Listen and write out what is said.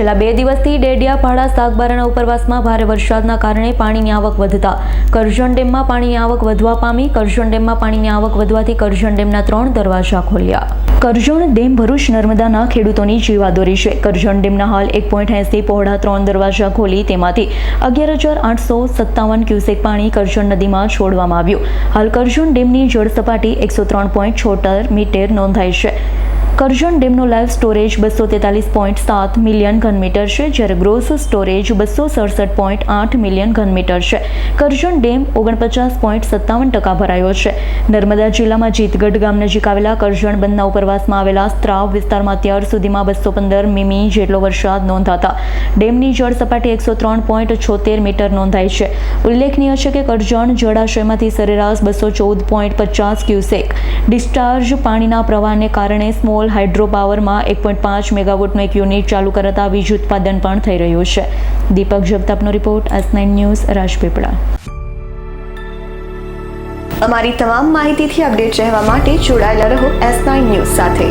છેલ્લા બે દિવસથી ડેડિયાપાડા સાગબારાના ઉપરવાસમાં ભારે વરસાદના કારણે પાણીની આવક વધતા કરજણ ડેમમાં પાણીની આવક વધવા પામી, કરજણ ડેમમાં પાણીની આવક વધવાથી કરજણ ડેમના ત્રણ દરવાજા ખોલ્યા. કરજણ ડેમ ભરૂચ નર્મદાના ખેડૂતોની જીવાદોરી છે. કરજણ ડેમના હાલ એક પોઈન્ટ એંસી પહોળા ત્રણ દરવાજા ખોલી તેમાંથી અગિયાર હજાર આઠસો સત્તાવન ક્યુસેક પાણી કરજણ નદીમાં છોડવામાં આવ્યું. હાલ કરજણ ડેમની જળ સપાટી એકસો ત્રણ પોઈન્ટ છોતેર મીટર નોંધાઈ છે. કરજણ ડેમનું લાઈવ સ્ટોરેજ બસો તેતાલીસ પોઈન્ટ સાત મિલિયન ઘનમીટર છે, જ્યારે ગ્રોસ સ્ટોરેજ બસો સડસઠ પોઈન્ટ આઠ મિલિયન ઘનમીટર છે. કરજણ ડેમ ઓગણપચાસ પોઈન્ટ સત્તાવન ટકા ભરાયો છે. નર્મદા જિલ્લામાં જીતગઢ ગામ નજીક આવેલા કરજણ બંધના ઉપરવાસમાં આવેલા સ્ત્રાવ વિસ્તારમાં અત્યાર સુધીમાં બસો પંદર મીમી જેટલો વરસાદ નોંધાતા. ડેમની જળ સપાટી એકસો ત્રણ પોઈન્ટ છોતેર મીટર નોંધાઈ છે. ઉલ્લેખનીય છે કે કરજણ જળાશયમાંથી સરેરાશ બસો ચૌદ પોઈન્ટ પચાસ ક્યુસેક ડિસ્ચાર્જ પાણીના પ્રવાહને કારણે સ્મોલ હાઇડ્રો પાવરમાં એક પોઈન્ટ પાંચ મેગાવોટનું એક યુનિટ ચાલુ કરાતા વીજ ઉત્પાદન પણ થઈ રહ્યું છે. Deepak જગતાપનો report S nine news, Rajpipla. અમારી તમામ માહિતીથી અપડેટ રહેવા માટે જોડાયેલા રહો એસ નાઇન ન્યૂઝ સાથે.